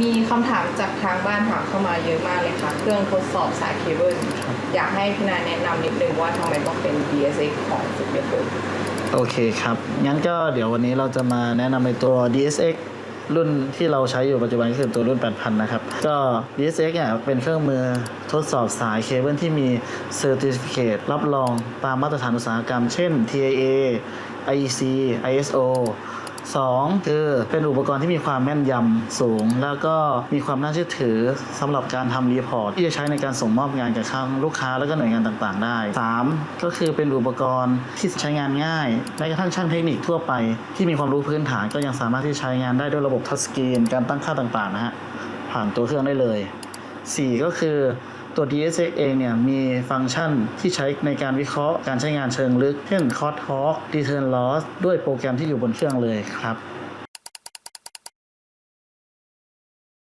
มีคำถามจากทางบ้านถามเข้ามาเยอะมากเลยค่ะ เครื่องทดสอบสายเคเบิลอยากให้พี่นายแนะนำนิดนึงว่าทำไมต้องเป็น DSX ของสุดเบียร์โอเคครับ งั้นก็เดี๋ยววันนี้เราจะมาแนะนำในตัว DSX รุ่นที่เราใช้อยู่ปัจจุบันก็คือตัวรุ่น 8000 นะครับ ก็ DSX เนี่ยเป็นเครื่องมือทดสอบสายเคเบิลที่มี Certificate รับรองตามมาตรฐานอุตสาหกรรม เช่น TIA IEC ISO สองคือเป็นอุปกรณ์ที่มีความแม่นยำสูง แล้วก็มีความน่าเชื่อถือสำหรับการทำรีพอร์ตที่จะใช้ในการส่งมอบงานกับทางลูกค้าแล้วก็หน่วยงานต่างๆ ได้ 3. ก็คือเป็นอุปกรณ์ที่ใช้งานง่ายแม้กระทั่งช่างเทคนิคทั่วไป ที่มีความรู้พื้นฐานก็ยังสามารถที่ใช้งานได้ด้วยระบบทัชสกรีนการตั้งค่าต่างๆนะฮะผ่านตัวเครื่องได้เลย 4 ก็คือ ตัว DSX เองเนี่ยมีฟังก์ชันที่ใช้ในการวิเคราะห์การใช้งานเชิงลึก เช่น Cost Talk Return Loss ด้วยโปรแกรมที่อยู่บนเครื่องเลยครับ